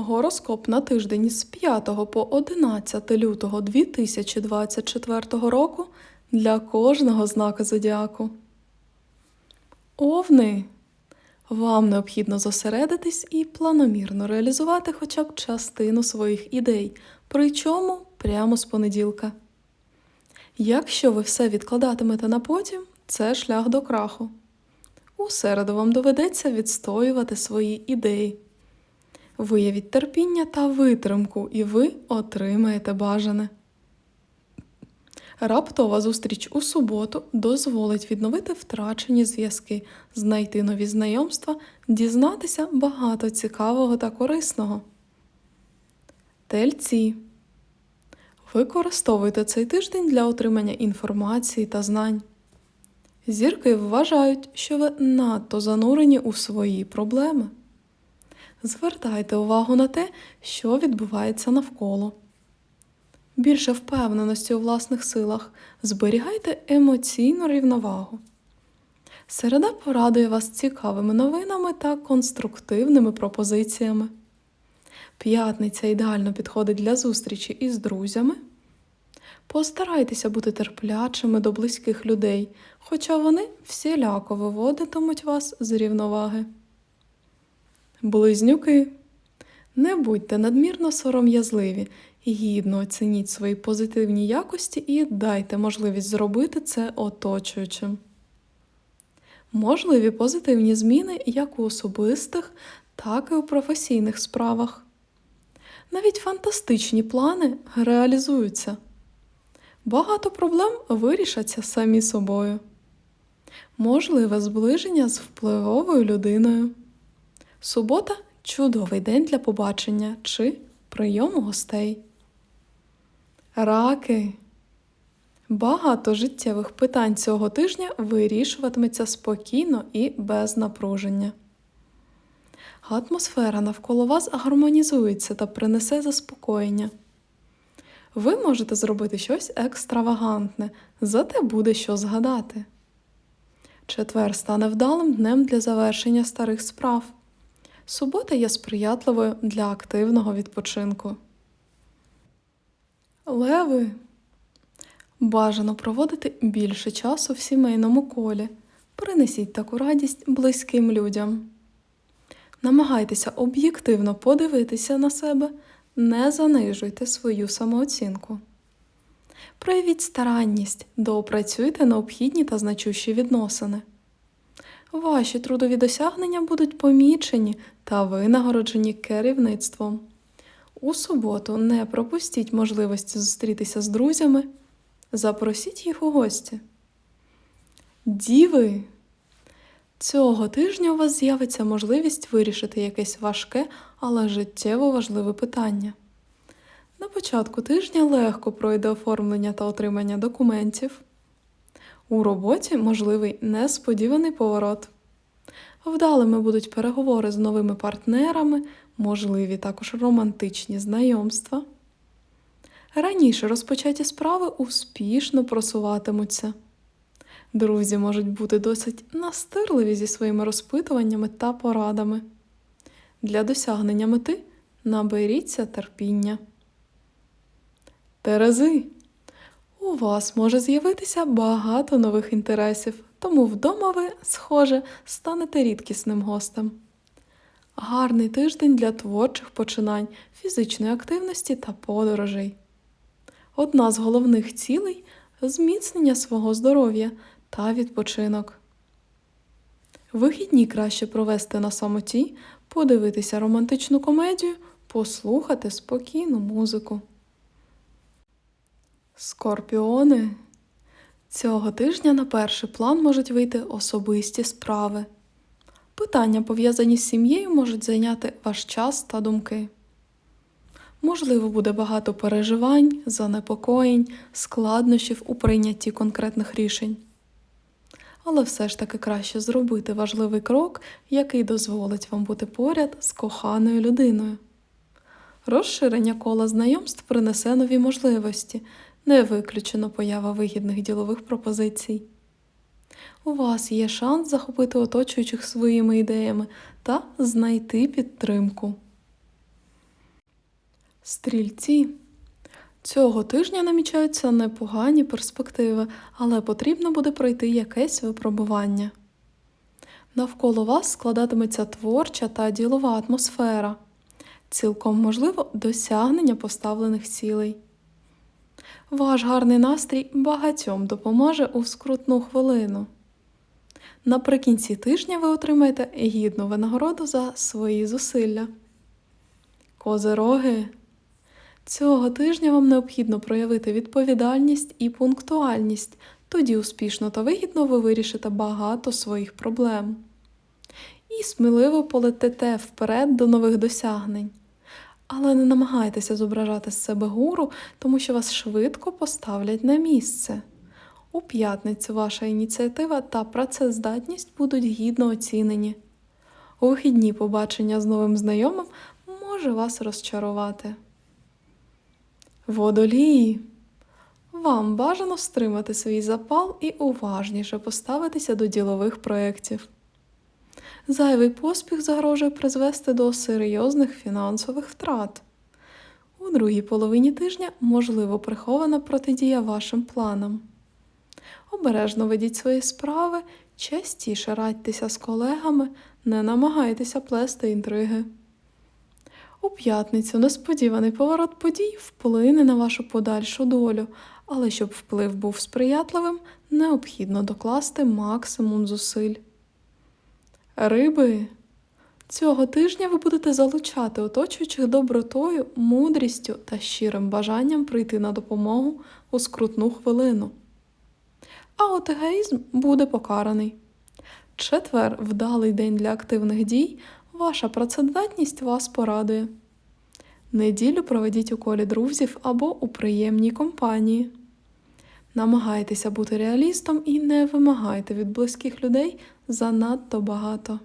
Гороскоп на тиждень з 5 по 11 лютого 2024 року для кожного знака зодіаку. Овни. Вам необхідно зосередитись і планомірно реалізувати хоча б частину своїх ідей, причому прямо з понеділка. Якщо ви все відкладатимете на потім, це шлях до краху. У середу вам доведеться відстоювати свої ідеї. Виявіть терпіння та витримку, і ви отримаєте бажане. Раптова зустріч у суботу дозволить відновити втрачені зв'язки, знайти нові знайомства, дізнатися багато цікавого та корисного. Тельці. Використовуйте цей тиждень для отримання інформації та знань. Зірки вважають, що ви надто занурені у свої проблеми. Звертайте увагу на те, що відбувається навколо. Більше впевненості у власних силах, зберігайте емоційну рівновагу. Середа порадує вас цікавими новинами та конструктивними пропозиціями. П'ятниця ідеально підходить для зустрічі із друзями. Постарайтеся бути терплячими до близьких людей, хоча вони всіляко виводитимуть вас з рівноваги. Близнюки. Не будьте надмірно сором'язливі, гідно оцініть свої позитивні якості і дайте можливість зробити це оточуючим. Можливі позитивні зміни як у особистих, так і у професійних справах. Навіть фантастичні плани реалізуються. Багато проблем вирішаться самі собою. Можливе зближення з впливовою людиною. Субота чудовий день для побачення чи прийому гостей. Раки. Багато життєвих питань цього тижня вирішуватиметься спокійно і без напруження. Атмосфера навколо вас гармонізується та принесе заспокоєння. Ви можете зробити щось екстравагантне, зате буде що згадати. Четвер стане вдалим днем для завершення старих справ. Субота є сприятливою для активного відпочинку. Леви. Бажано проводити більше часу в сімейному колі. Принесіть таку радість близьким людям. Намагайтеся об'єктивно подивитися на себе, не занижуйте свою самооцінку. Проявіть старанність, доопрацюйте необхідні та значущі відносини. Ваші трудові досягнення будуть помічені та винагороджені керівництвом. У суботу не пропустіть можливості зустрітися з друзями, запросіть їх у гості. Діви! Цього тижня у вас з'явиться можливість вирішити якесь важке, але життєво важливе питання. На початку тижня легко пройде оформлення та отримання документів. У роботі можливий несподіваний поворот. Вдалими будуть переговори з новими партнерами, можливі також романтичні знайомства. Раніше розпочаті справи успішно просуватимуться. Друзі можуть бути досить настирливі зі своїми розпитуваннями та порадами. Для досягнення мети наберіться терпіння. Терези. У вас може з'явитися багато нових інтересів, тому вдома ви, схоже, станете рідкісним гостем. Гарний тиждень для творчих починань, фізичної активності та подорожей. Одна з головних цілей зміцнення свого здоров'я та відпочинок. Вихідні краще провести на самоті, подивитися романтичну комедію, послухати спокійну музику. Скорпіони. Цього тижня на перший план можуть вийти особисті справи. Питання, пов'язані з сім'єю, можуть зайняти ваш час та думки. Можливо, буде багато переживань, занепокоєнь, складнощів у прийнятті конкретних рішень. Але все ж таки краще зробити важливий крок, який дозволить вам бути поряд з коханою людиною. Розширення кола знайомств принесе нові можливості, не виключено поява вигідних ділових пропозицій. У вас є шанс захопити оточуючих своїми ідеями та знайти підтримку. Стрільці. Цього тижня намічаються непогані перспективи, але потрібно буде пройти якесь випробування. Навколо вас складатиметься творча та ділова атмосфера, цілком можливо досягнення поставлених цілей. Ваш гарний настрій багатьом допоможе у скрутну хвилину. Наприкінці тижня ви отримаєте гідну винагороду за свої зусилля. Козероги. Цього тижня вам необхідно проявити відповідальність і пунктуальність, тоді успішно та вигідно ви вирішите багато своїх проблем. І сміливо полетите вперед до нових досягнень. Але не намагайтеся зображати з себе гуру, тому що вас швидко поставлять на місце. У п'ятницю ваша ініціатива та працездатність будуть гідно оцінені. У вихідні побачення з новим знайомим може вас розчарувати. Водолії. Вам бажано стримати свій запал і уважніше поставитися до ділових проєктів. Зайвий поспіх загрожує призвести до серйозних фінансових втрат. У другій половині тижня можливо прихована протидія вашим планам. Обережно ведіть свої справи, частіше радьтеся з колегами, не намагайтеся плести інтриги. У п'ятницю несподіваний поворот подій вплине на вашу подальшу долю, але щоб вплив був сприятливим, необхідно докласти максимум зусиль. Риби. Цього тижня ви будете залучати оточуючих добротою, мудрістю та щирим бажанням прийти на допомогу у скрутну хвилину. А от егоїзм буде покараний. Четвер вдалий день для активних дій, ваша працездатність вас порадує. Неділю проведіть у колі друзів або у приємній компанії. Намагайтеся бути реалістом і не вимагайте від близьких людей занадто багато.